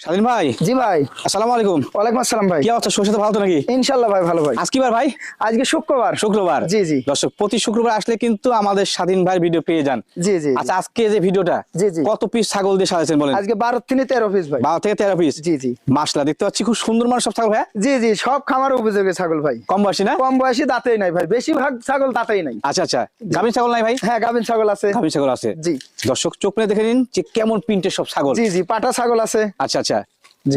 স্বাধীন ভাই। জি ভাই। আসসালামু আলাইকুম। ওয়ালাইকুম আসসালাম ভাই। কি অবস্থা? শরীর সাথে ভালো তো নাকি? ইনশাল্লাহ ভাই ভালো ভাই। আজ কি বার ভাই? আজকে শুক্রবার। শুক্রবার। জি, জি। দর্শক প্রতি শুক্রবার আসলে কিন্তু আমাদের স্বাধীন ভাই ভিডিও পেয়ে যান। জি জি আচ্ছা আজকে যে ভিডিওটা জি, জি। কত পিস ছাগল দিয়ে সাজাচ্ছেন বলেন? আজকে বারো থেকে তেরো পিস ভাই। বারো থেকে তেরো পিস জি, জি। দেখতে পাচ্ছি খুব সুন্দর মানে সব ছাগল ভাই জি জি সব খামার উপযোগী ছাগল ভাই। কম বয়সী না? কম বয়সী দাঁতেই নাই ভাই। বেশিরভাগ ছাগল দাঁতেই নাই। আচ্ছা আচ্ছা। গাভীর ছাগল নাই ভাই? হ্যাঁ গাভিন ছাগল আছে। ছাগল আছে। জি। দর্শক চোখ মেলে দেখে নিন যে কেমন প্রিন্টের সব ছাগল। জি জি পাটা ছাগল আছে। আচ্ছা আচ্ছা।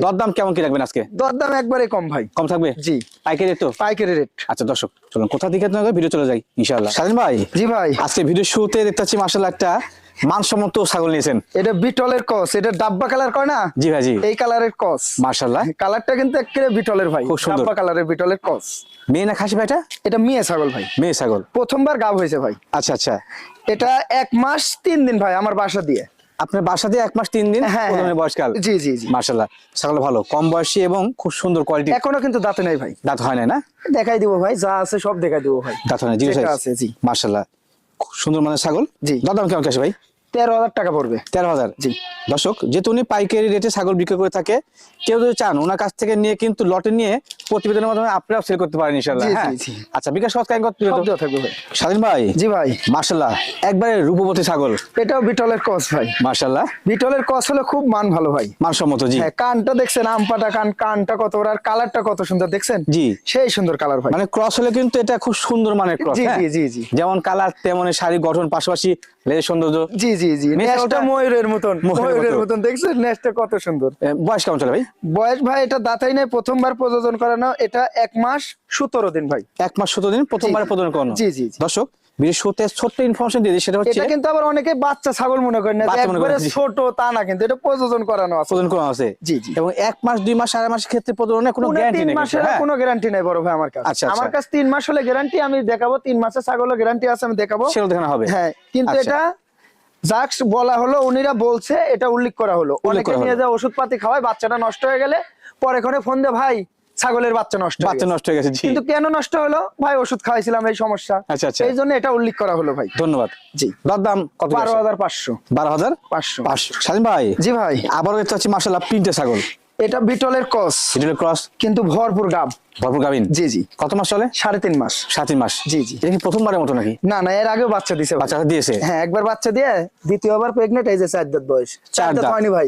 দরদাম কেমন কি রাখবেন আজকে? দরদাম একবারে কম ভাই। কম থাকবে? জি। পাইকারি তো? পাইকারি রেট। আচ্ছা দর্শক চলুন কোথা দিকে ভিডিও চলে যাই ইনশাআল্লাহ। স্বাধীন ভাই। জি ভাই। আজকে ভিডিও শুরুতে দেখতে পাচ্ছি মার্শাল একটা মানসম্মত ছাগল নিয়েছেন। এটা বিটলের কস এটা ডাব্বা কালার কয় না? জি ভাই জি। এই কালারের কস। মার্শাল্লাহ কালারটা কিন্তু একেবারে বিটলের ভাই। খুব সুন্দর। ডাব্বা কালারের বিটলের কস। মেয়ে না খাসি ভাইটা এটা মেয়ে ছাগল ভাই। মেয়ে ছাগল। প্রথমবার গাব হয়েছে ভাই। আচ্ছা আচ্ছা। এটা এক মাস তিন দিন ভাই আমার বাসা দিয়ে। আপনার বাসাতে এক মাস তিন দিন হ্যাঁ, হ্যাঁ। বয়সকাল। জি, জি, জি। মার্শাল ছাগল ভালো। কম বয়সী এবং খুব সুন্দর কোয়ালিটি এখনও কিন্তু দাঁতে নাই ভাই। দাঁত হয় না না? দেখাই দিব ভাই যা আছে সব দেখাই দিব ভাই। দাঁত হয় না জিরো আছে জি। মার্শাল্লাহ খুব সুন্দর মানে ছাগল। জি। দাদাম কেমন কাছে ভাই? তেরো হাজার টাকা পড়বে। তেরো হাজার জি। দর্শক যেহেতু উনি পাইকারি রেটে ছাগল বিক্রি করে থাকে কেউ যদি চান ওনার কাছ থেকে নিয়ে কিন্তু লটে নিয়ে প্রতিবেদনের মাধ্যমে আপনারাও সেল করতে পারেন ইনশাল্লাহ হ্যাঁ জি, জি। আচ্ছা বিকাশ সৎ কাইন সব থাকবে স্বাধীন ভাই? জি ভাই। মার্শাল্লাহ একবারে রূপবতী ছাগল। এটাও বিটলের কস ভাই। মার্শাল্লাহ বিটলের কস হলো খুব মান ভালো ভাই। মানসম্মত জি। হ্যাঁ কানটা দেখছেন আমপাটা কান কানটা কত বড় আর কালারটা কত সুন্দর দেখছেন? জি। সেই সুন্দর কালার ভাই। মানে ক্রস হলে কিন্তু এটা খুব সুন্দর মানের ক্রস জি, জি, জি, জি। যেমন কালার তেমন শারীরিক গঠন পাশাপাশি লেজের সৌন্দর্য? জি জি জি। ময়ূরের মতন ময়ূরের ময়ূরের মতো। মতন। দেখছেন কত সুন্দর। বয়স কেমন চলে ভাই? বয়স ভাই এটা দাঁতাই নাই প্রথমবার প্রযোজন করানো এটা এক মাস সতেরো দিন ভাই। এক মাস সতেরো দিন প্রথমবার করানো। জি, জি। দর্শক ভিডিও শুরুতে ছোট্ট ইনফরমেশন দিয়ে সেটা হচ্ছে এটা কিন্তু আবার অনেকে বাচ্চা ছাগল মনে করেন না যে বাচ্চা একবারে ছোট তা না কিন্তু এটা প্রযোজন করানো আছে প্রদান করা আছে জি, জি। এবং এক মাস দুই মাস আড়াই মাসের ক্ষেত্রে প্রদানের কোনো কোনো গ্যারান্টি নেই মাসের হ্যাঁ? কোনো গ্যারান্টি নাই বড় ভাই আমার কাছে আচ্ছা, আচ্ছা। আমার কাছে তিন মাস হলে গ্যারান্টি আমি দেখাবো তিন মাসের গ্যারান্টি আছে আমি দেখাবো দেখানো হবে হ্যাঁ কিন্তু আচ্ছা। এটা জাক্স বলা হলো উনিরা বলছে এটা উল্লেখ করা হলো অনেকে নিয়ে হলো। যা ওষুধ পাতি খাওয়ায় বাচ্চাটা নষ্ট হয়ে গেলে পরে ফোন দে ভাই ছাগলের বাচ্চা নষ্ট হয়ে বাচ্চা। নষ্ট হয়ে গেছে কিন্তু কেন নষ্ট হলো? ভাই ওষুধ খাওয়াইছিলাম এই সমস্যা। আচ্ছা, আচ্ছা। এই জন্য এটা উল্লেখ করা হলো ভাই। ধন্যবাদ। জি। দরদাম কত বারো হাজার পাঁচশো। বারো হাজার পাঁচশো। পাঁচশো। স্বাধীন ভাই জি ভাই। আবারও দেখতে পাচ্ছি মার্শাল্লাহ প্রিন্টে ছাগল। এটা বিটলের কস ডিটেল ক্রস। কিন্তু ভরপুর গাব। ভরপুর গাবিন? জি জি। কত মাস চলে? সাড়ে তিন মাস। সাত তিন মাস। জি, জি। এটা কি প্রথমবারের মতো নাকি? না না এর আগেও বাচ্চা দিয়েছে বাচ্চা দিয়েছে? হ্যাঁ একবার বাচ্চা দিয়ে দ্বিতীয়বার প্রেগনেন্ট এই যে চার দাঁত বয়স। চার দাঁত। হয়নি ভাই।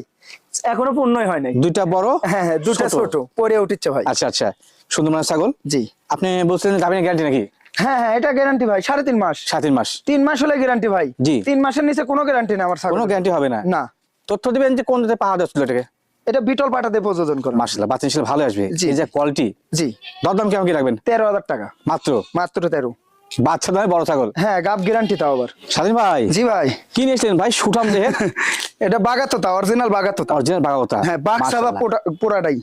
এখনও পূর্ণই হয় নাই। দুইটা বড়? হ্যাঁ হ্যাঁ দুটা ছোট? পরে উঠিচ্ছে ভাই। আচ্ছা আচ্ছা। সুন্দর মানের ছাগল? জি। আপনি বলছিলেন গাবিনের গ্যারান্টি নাকি? হ্যাঁ হ্যাঁ এটা গ্যারান্টি ভাই সাড়ে তিন মাস। সাত তিন মাস। তিন মাস হলে গ্যারান্টি ভাই। জি। তিন মাসের নিচে কোনো গ্যারান্টি না আমার ছাগল কোনো গ্যারান্টি হবে না? না। তথ্য দিবেন যে কোন জাতের পাহাড় যাচ্ছিল এটাকে? এটা বিটল পাটাতে প্রযোজন করে। মার্শাল্লাহ বাচ্চা ছিল ভালো আসবে। এই যে কোয়ালিটি জি। দরদাম কেমন কি রাখবেন? তেরো হাজার টাকা। মাত্র? মাত্র তেরো। বাচ্চা দামে বড় ছাগল? হ্যাঁ গাব গ্যারান্টি তাও আবার। স্বাধীন ভাই? জি ভাই। কি নিয়েছিলেন ভাই? সুঠাম দেহে এটা বাগাতোতা অরিজিনাল বাগাতোতা। অরিজিনাল বাগাবতা হ্যাঁ বাক্সাবা পোড়াটাই।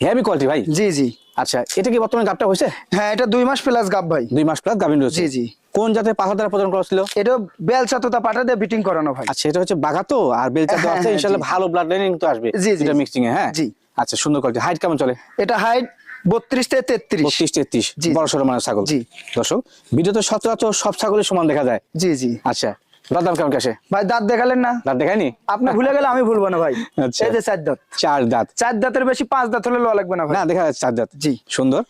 হেভি কোয়ালিটি ভাই? জি জি। আচ্ছা এটা কি বর্তমানে গাবটা হয়েছে? হ্যাঁ এটা দুই মাস প্লাস গাব ভাই। দুই মাস প্লাস গাভিন রয়েছে। জি, জি। কোন জাতের পাহাড় দ্বারা প্রদান করা ছিল এটা বেলচা তোতা পাটা দিয়ে বিটিং করানো ভাই। আচ্ছা এটা হচ্ছে বাঘাতো আর বেলচা তো হ্যাঁ, আছে হ্যাঁ, ইনশাআল্লাহ ভালো ব্লাড লাইনিং তো আসবে। জি, জি, এটা মিক্সিং এ হ্যাঁ? জি। আচ্ছা সুন্দর কোয়ালিটি হাইট কেমন চলে? এটা হাইট বত্রিশ থেকে তেত্রিশ। বত্রিশ তেত্রিশ। বড় সড়ো মানের ছাগল। জি। দর্শক ভিডিওতে সচরাচর সব ছাগলের সমান দেখা যায়। জি জি। আচ্ছা দাম কেমন কাছে ভাই দাঁত দেখালেন না। দাঁত দেখায়নি? আপনি ভুলে গেলে আমি ভুলবো না ভাই। আচ্ছা। এই যে চার দাঁত। চার দাঁত। চার দাঁতের বেশি পাঁচ দাঁত হলে লওয়া লাগবে না না দেখা যাচ্ছে চার দাঁত। জি। সুন্দর।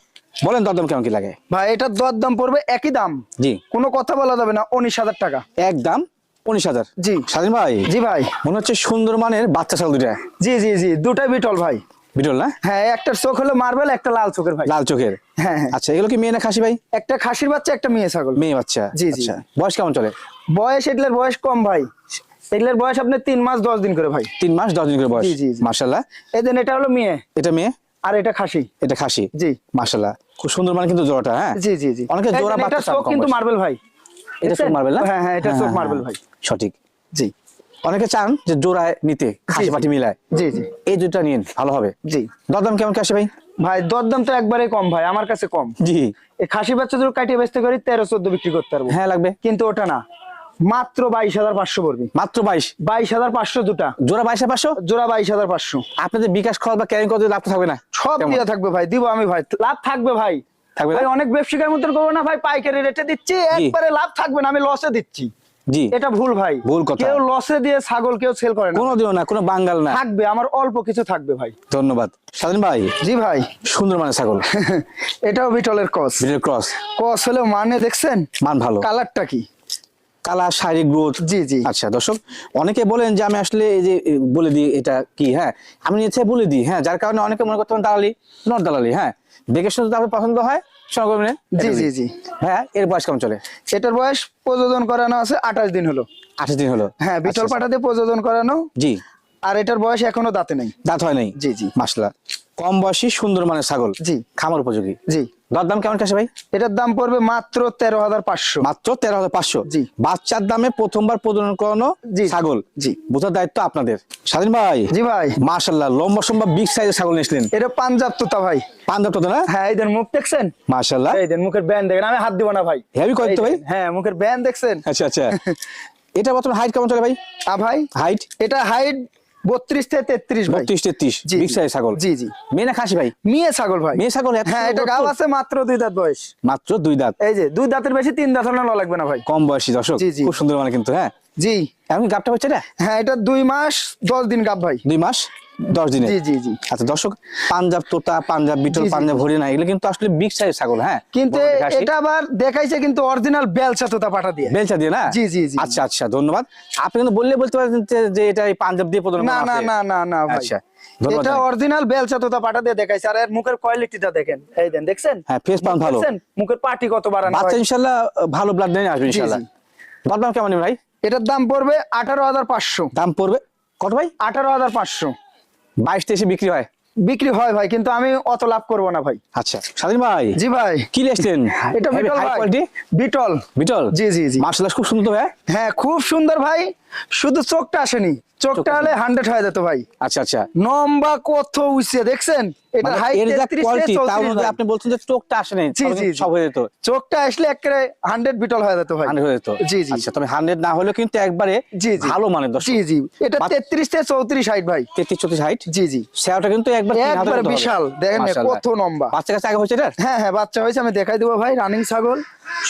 বলেন দরদাম কেমন কি লাগে? ভাই এটার দর দাম পড়বে একই দাম। জি। কোনো কথা বলা যাবে না উনিশ হাজার টাকা। একদম উনিশ হাজার। জি। স্বাধীন ভাই? জি ভাই। মনে হচ্ছে সুন্দর মানের বাচ্চা ছাগল দুইটা। জি জি জি দুটাই বিটল ভাই। বিটল না? হ্যাঁ একটা চোখ হলো মার্বেল একটা লাল চোখের ভাই। লাল চোখের? হ্যাঁ হ্যাঁ। আচ্ছা এগুলো কি মেয়ে না খাসি ভাই? একটা খাসির বাচ্চা একটা মেয়ে ছাগল। মেয়ে বাচ্চা। জি, জি। আচ্ছা বয়স কেমন চলে? বয়স এগুলোর বয়স কম ভাই। এগুলোর বয়স আপনার তিন মাস দশ দিন করে ভাই। তিন মাস দশ দিন করে বয়স। মার্শাল্লাহ এদিন এটা হলো মেয়ে। এটা মেয়ে? আর এটা খাসি। এটা খাসি? জি। মার্শাল্লাহ খুব সুন্দর মানে কিন্তু জোড়াটা হ্যাঁ? জি জি জি। অনেকে জোড়া দেন, বাচ্চা চোখ কিন্তু মার্বেল ভাই। এটা সব মার্বেল না? হ্যাঁ, হ্যাঁ, এটা হ্যাঁ, মার্বেল হ্যাঁ, ভাই। সঠিক। জি। অনেকে চান যে জোড়ায় নিতে খাসি পাটি মিলায়। জি জি। এই দুটা নিন ভালো হবে। জি। দরদাম কেমন কি আসে ভাই? ভাই দরদাম তো একবারে কম ভাই আমার কাছে কম। জি। এই খাসি বাচ্চা যদি কাটিয়ে বেচতে করি তেরো চোদ্দ বিক্রি করতে পারব। হ্যাঁ লাগবে। কিন্তু ওটা না। মাত্র বাইশ হাজার পাঁচশো পড়বে। মাত্র বাইশ? বাইশ হাজার পাঁচশো দুটা। জোড়া বাইশে পাঁচশো? জোড়া বাইশ হাজার পাঁচশো। আপনাদের বিকাশ খরচ বা ক্যারিং লাভ থাকবে না। সব দিয়ে থাকবে ভাই দিব আমি ভাই। লাভ থাকবে ভাই। থাকবে ভাই অনেক ব্যবসায়ীর মতন করব না ভাই পাইকারি রেটে দিচ্ছি একবারে লাভ থাকবে না আমি লসে দিচ্ছি। জি। এটা ভুল ভাই। ভুল কথা। কেউ লসে দিয়ে ছাগল কেউ সেল করে না। কোনোদিনও না কোনো বাঙ্গাল না। থাকবে আমার অল্প কিছু থাকবে ভাই। ধন্যবাদ। স্বাধীন ভাই? জি ভাই। সুন্দর মানে ছাগল। এটাও বিটলের কস বিটেল ক্রস কস হলে মানে দেখছেন? মান ভালো। কালারটা কি? কালার শারীরিক গ্রোথ। জি জি। আচ্ছা দর্শক অনেকে বলেন যে আমি আসলে এই যে বলে দিই এটা কি হ্যাঁ? আমি নিচে বলে দিই হ্যাঁ? যার কারণে অনেকে মনে করতে পারেন দালালি নট দালালি হ্যাঁ? দেখে শুনে তারপর পছন্দ হয় জি জি জি। হ্যাঁ এর বয়স কেমন চলে? এটার বয়স প্রযোজন করানো আছে আঠাশ দিন হলো। আঠাশ দিন হলো। হ্যাঁ বিটল আচ্ছা, পাঠাতে প্রযোজন করানো। জি। আর এটার বয়স এখনও দাঁতে নেই। দাঁত হয় নাই? জি, জি। মাসলা কম বয়সী সুন্দর মানের ছাগল। জি। খামার উপযোগী। জি। কেমন কাছে ভাই? এটার দাম পড়বে মাত্র তেরো হাজার পাঁচশো। মাত্র তেরো হাজার পাঁচশো? জি। বাচ্চার দামে প্রথমবার প্রজনন করানো জি। ছাগল। জি। বোঝার দায়িত্ব আপনাদের। স্বাধীন ভাই? জি ভাই। মাশাল্লাহ লম্বা সম্বা বিগ সাইজের ছাগল নিয়েছিলেন এটা পাঞ্জাব তোতা ভাই। পাঞ্জাব তো না? হ্যাঁ এই মুখ দেখছেন? মাশাল্লাহ। এই মুখের ব্যান্ড দেখেন আমি হাত দিব না ভাই। Heavy কয় ভাই? হ্যাঁ মুখের ব্যান্ড দেখছেন। আচ্ছা আচ্ছা। এটা বর্তমান হাইট কেমন চলে ভাই? আ ভাই হাইট এটা হাইট বত্রিশ থেকে তেত্রিশ ভাই। বত্রিশ তেত্রিশ জি, বিগ সাইজ ছাগল। জি জি। মেয়ে না খাসি ভাই? মেয়ে ছাগল ভাই। মেয়ে ছাগল হ্যাঁ এটা গাও আছে মাত্র দুই দাঁত বয়স। মাত্র দুই দাঁত। এই যে দুই দাঁতের বেশি তিন দাঁত না লাগবে না ভাই। কম বয়সী দর্শক। খুব সুন্দর মানে কিন্তু হ্যাঁ? জি। এমন গাপটা হচ্ছে এটা? হ্যাঁ এটা দুই মাস দশ দিন গাব ভাই। দুই মাস দশ দিনে? জি জি জি। আচ্ছা দর্শক পাঞ্জাব তোতা পাঞ্জাব বিটল পাঞ্জাব হরিয়ানা এগুলো কিন্তু আসলে বিগ সাইজ ছাগল হ্যাঁ? কিন্তু এটা আবার দেখাইছে কিন্তু অরিজিনাল বেলচা তোতা পাঠা দিয়ে। বেলচা দিয়ে না? জি, জি, জি। আচ্ছা আচ্ছা ধন্যবাদ। আপনি কিন্তু বললে বলতে পারেন যে- এটা পাঞ্জাব দিয়ে প্রদান না না না না না আচ্ছা এটা অরিজিনাল বেলচা তোতা পাঠা দিয়ে দেখাইছে। আর এর মুখের কোয়ালিটিটা দেখেন। এই দেন দেখছেন? হ্যাঁ ফেস পান ভালো। দেখছেন? মুখের পাটি কত বাড়ানো বাচ্চা ভাই? ইনশাল্লাহ ভালো ব্লাড নিয়ে আসবে ইনশাল্লাহ। জি। দাম কেমন ভাই? এটার দাম পড়বে আঠারো হাজার পাঁচশো। দাম পড়বে কত ভাই? আঠারো হাজার পাঁচশো। বাইশ তেইশে বিক্রি হয়? বিক্রি হয় ভাই কিন্তু আমি অত লাভ করব না ভাই। আচ্ছা স্বাধীন ভাই। জি ভাই। কি লেসছেন এটা বিটল কোয়ালিটি বিটল বিটল জি, জি, জি। মার্শাল খুব সুন্দর ভাই হ্যাঁ খুব সুন্দর ভাই। শুধু চোখটা আসেনি। হান্ড্রেড হয়ে যেত ভাই। আচ্ছা আচ্ছা। লম্বা কত দেখছেন? এটা মানে এর যা কোয়ালিটি তার আপনি বলছেন যে চোখটা আসে নাই সব হয়ে যেত। চোখটা আসলে একেবারে হান্ড্রেড বিটল হয়ে যেত ভাই। হয়ে যেত। জি জি। আচ্ছা তবে হান্ড্রেড না হলেও কিন্তু একবারে জি জি। ভালো জি জি। এটা তেত্রিশ থেকে চৌত্রিশ হাইট ভাই। তেত্রিশ চৌত্রিশ হাইট জি জি। সেওটা কিন্তু একবার। বিশাল। দেখেন কত বাচ্চা কাছে আগে হয়েছে এটা? হ্যাঁ হ্যাঁ বাচ্চা হয়েছে আমি দেখাই দেবো ভাই রানিং ছাগল।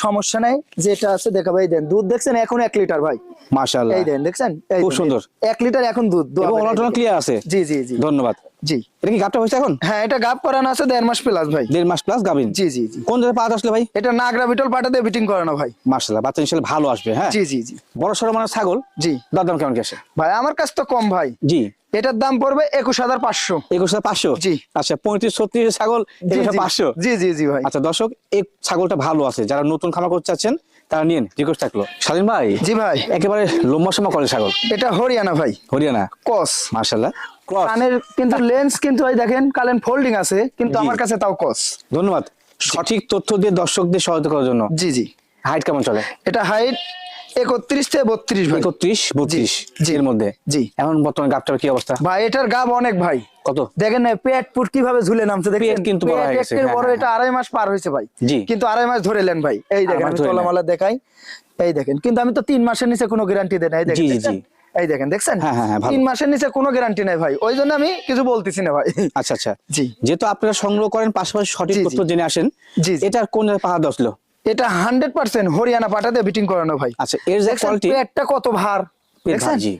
সমস্যা নাই যেটা আছে দেখা ভাই দেন। দুধ দেখছেন এখন এক লিটার ভাই। মাশাআল্লাহ। এই দেন দেখছেন? খুব সুন্দর। এক লিটার এখন দুধ দোয়া এবং। ক্লিয়ার আছে। জি জি জি। ধন্যবাদ। জি। এটা কি হয়েছে এখন? হ্যাঁ এটা গাপ করানো আছে দেড় মাস প্লাস ভাই। দেড় মাস প্লাস গাবিন? জি জি জি। কোন জায়গায় আসলে ভাই? এটা নাগরা বিটল পাটাতে বিটিং করানো ভাই। মাশাআল্লাহ বাচ্চা ইনশাআল্লাহ ভালো আসবে হ্যাঁ? জি জি জি। বড় সড়ো মানে ছাগল? জি। দাম কেমন গেছে ভাই আমার কাছ তো কম ভাই। জি। এটার দাম পড়বে একুশ হাজার পাঁচশো। একুশ হাজার পাঁচশো? জি। আচ্ছা পঁয়ত্রিশ ছত্রিশ ছাগল। পাঁচশো? জি জি জি ভাই। আচ্ছা দর্শক এই ছাগলটা ভালো আছে। যারা নতুন খামার করতে চাচ্ছেন তারা নিন রিকোয়েস্ট থাকল। স্বাধীন ভাই? জি ভাই। একেবারে লম্বা সময় করে ছাগল এটা হরিয়ানা ভাই। হরিয়ানা? কস মার্শাল্লাহ কানের কিন্তু লেন্স কিন্তু ওই দেখেন কালেন ফোল্ডিং আছে কিন্তু আমার কাছে তাও কস ধন্যবাদ। সঠিক তথ্য দিয়ে দর্শকদের সহায়তা করার জন্য। জি জি। হাইট কেমন চলে? এটা হাইট একত্রিশ থেকে বত্রিশ ভাই। একত্রিশ বত্রিশ। এর মধ্যে? জি। এখন বর্তমানে গাপটার কি অবস্থা? ভাই এটার গাব অনেক ভাই। কত? দেখেন না পেট পুট কীভাবে ঝুলে নামছে দেখেন? কিন্তু বড় হয়ে গেছে, হ্যাঁ, বড় হ্যাঁ। এটা আড়াই মাস পার হয়েছে ভাই। জি। কিন্তু আড়াই মাস ধরে নেন ভাই। এই দেখেন আমি ধরে দেখাই। এই দেখেন কিন্তু আমি তো তিন মাসের নিচে কোনো গ্যারান্টি দেই না এই দেখেন জি? এই দেখেন দেখছেন? হ্যাঁ, হ্যাঁ, হ্যাঁ, তিন মাসের নিচে কোনো গ্যারান্টি নাই ভাই। ওই জন্য আমি কিছু বলতেছি না ভাই। আচ্ছা আচ্ছা। জি। যেহেতু আপনারা সংগ্রহ করেন পাশাপাশি সঠিক। তথ্য জেনে আসেন। এটার কোন পাহাড় দশলো এটা হান্ড্রেড পার্সেন্ট হরিয়ানা পাটাতে বিটিং করানো ভাই। আচ্ছা এর যে কোয়ালিটি পেটটা কত ভার। দেখছেন? জি।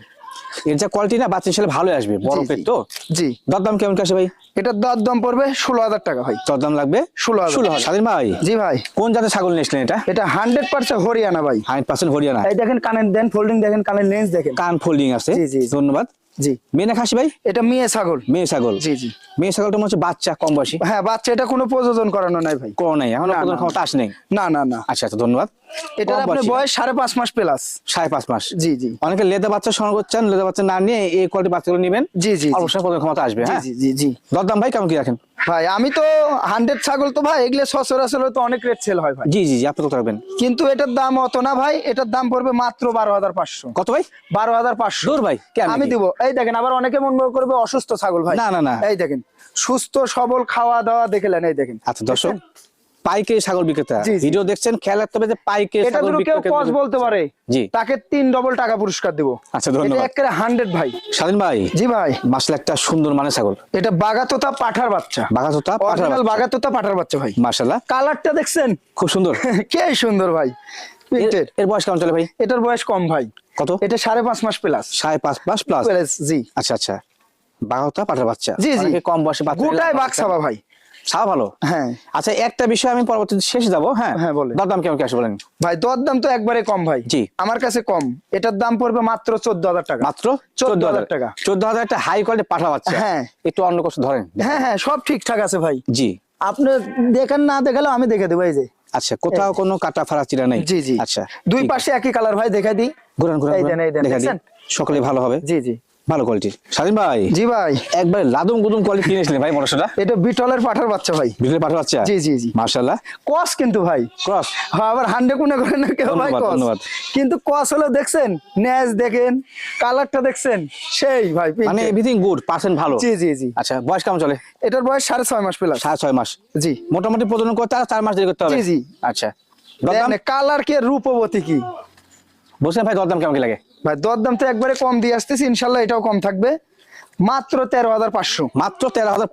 এর যা কোয়ালিটি না বাচ্চা হিসেবে ভালো আসবে বড় পেট তো? জি। দরদাম কেমন কাছে ভাই? এটার দর দাম পড়বে ষোলো হাজার টাকা ভাই। দরদাম লাগবে? 16,000 ষোলো হাজার। স্বাধীন ভাই? জি ভাই। কোন জাতের ছাগল নিয়েছিলেন এটা? এটা হান্ড্রেড পার্সেন্ট হরিয়ানা ভাই। Hundred percent Haryana. এই দেখেন কানের দেন ফোল্ডিং দেখেন কানের লেন্স দেখেন। কান ফোল্ডিং আছে। জি, জি। ধন্যবাদ। জি। মেয়ে না খাসি ভাই? এটা মেয়ে ছাগল। মেয়ে ছাগল। জি জি। মেয়ে ছাগলটা মনে হচ্ছে বাচ্চা কম বয়সী। হ্যাঁ বাচ্চা এটা কোনো প্রযোজন করানো নাই ভাই। কোনো নাই এখন কোনো ক্ষমতা আসে নেই? না না না। আচ্ছা আচ্ছা ধন্যবাদ। এটা আপনার বয়স। সাড়ে পাঁচ মাস প্লাস। সাড়ে পাঁচ মাস। জি জি। অনেকে লেদা বাচ্চা সংগ্রহ লেদা বাচ্চা না নিয়ে এই কোয়ালিটি বাচ্চাগুলো নেবেন। জি জি। অবশ্যই ক্ষমতা আসবে হ্যাঁ? জি জি জি। দরদাম ভাই কেমন কি রাখেন? ভাই আমি তো হান্ড্রেড ছাগল তো ভাই এগুলো সচরাচর তো অনেক রেট সেল হয় ভাই। জি জি আপনি কত রাখবেন কিন্তু এটার দাম অত না ভাই এটার দাম পড়বে মাত্র বারো হাজার পাঁচশো। কত ভাই? বারো হাজার পাঁচশো। ভাই আমি দিব। এই দেখেন আবার অনেকে মন করবে অসুস্থ ছাগল ভাই। না, না, না। এই দেখেন সুস্থ সবল খাওয়া দাওয়া দেখলেন এই দেখেন। আচ্ছা দর্শক পাইকারি ছাগল বিক্রেতা। ভিডিও দেখছেন খেয়াল রাখতে হবে যে পাইকারি এটা ছাগল যদি কেউ কস বলতে পারে। জি। তাকে তিন ডবল টাকা পুরস্কার দিব। আচ্ছা, ধন্যবাদ। এটা একেবারে হান্ড্রেড ভাই। স্বাধীন ভাই? জি ভাই। মাসলে একটা সুন্দর মানে ছাগল। এটা বাগাতোতা পাঠার বাচ্চা। বাঘাতোতা পাঠার অরিজিনাল বাগাতোতা পাঠার বাচ্চা ভাই। মার্শাল্লাহ কালারটা দেখছেন? খুব সুন্দর। কে সুন্দর ভাই। এর বয়স কেমন চলে ভাই? এটার বয়স কম ভাই। কত? এটা সাড়ে পাঁচ মাস প্লাস সাড়ে পাঁচ মাস প্লাস জি। আচ্ছা আচ্ছা। বাঘতা পাঠার বাচ্চা। জি, জি। কম বয়সে বাচ্চা গোটায় বাঘ ভাই। ভালো? হ্যাঁ। আচ্ছা একটা বিষয় আমি পরবর্তীতে শেষে যাব হ্যাঁ? হ্যাঁ, বলেন। দরদাম কেমন কি আসে বলেন? ভাই দর দাম তো একবারে কম ভাই। জি। আমার কাছে কম। এটার দাম পড়বে মাত্র চোদ্দ হাজার টাকা। মাত্র 14,000 টাকা। চোদ্দ হাজার একটা হাই কোয়ালিটি পাঠা বাচ্চা হ্যাঁ। একটু অন্য কিছু ধরেন। হ্যাঁ হ্যাঁ সব ঠিকঠাক আছে ভাই। জি। আপনি দেখেন না দেখালেও আমি দেখে দেবো এই যে। আচ্ছা কোথাও কোনো কাটা ফাড়া চিরা নাই? জি জি। আচ্ছা দুই পাশে একই কালার ভাই দেখাই দিই। ঘুরান ঘুরান দেখা দিই। সকলে ভালো হবে। জি জি। ভালো কোয়ালিটির স্বাধীন ভাই জি ভাই। একবার লাদুম গুদুম কোয়ালিটি কিনেছিলেন ভাই মোটরসাটা এটা বিটলের পাঠার বাচ্চা ভাই। বিকেলে পাঠা বাচ্চা? জি, জি, জি। মার্শাল্লাহ কস কিন্তু ভাই। ক্রস হ্যাঁ, আবার হান্ডে কুনে করে না কেউ ভাই কস। ধন্যবাদ। কিন্তু কস হলো দেখছেন ন্যাজ দেখেন কালারটা দেখছেন সেই ভাই মানে এভরিথিং গুড পার্সেন্ট ভালো। জি জি জি। আচ্ছা বয়স কেমন চলে? এটার বয়স সাড়ে ছয় মাস প্লাস সাড়ে ছয় মাস। জি। মোটামুটি প্রজনন করতে আর চার মাস দেরি করতে হবে। জি, জি। আচ্ছা। কালার কে রূপবতী কি? বলছেন ভাই দরদাম কেমন লাগে? ভাই, দরদাম তো একবারে কম দিয়ে আসতেছি, ইনশাল্লাহ এটাও কম থাকবে। মাত্র তেরো হাজার পাঁচশো। মাত্র তেরো হাজার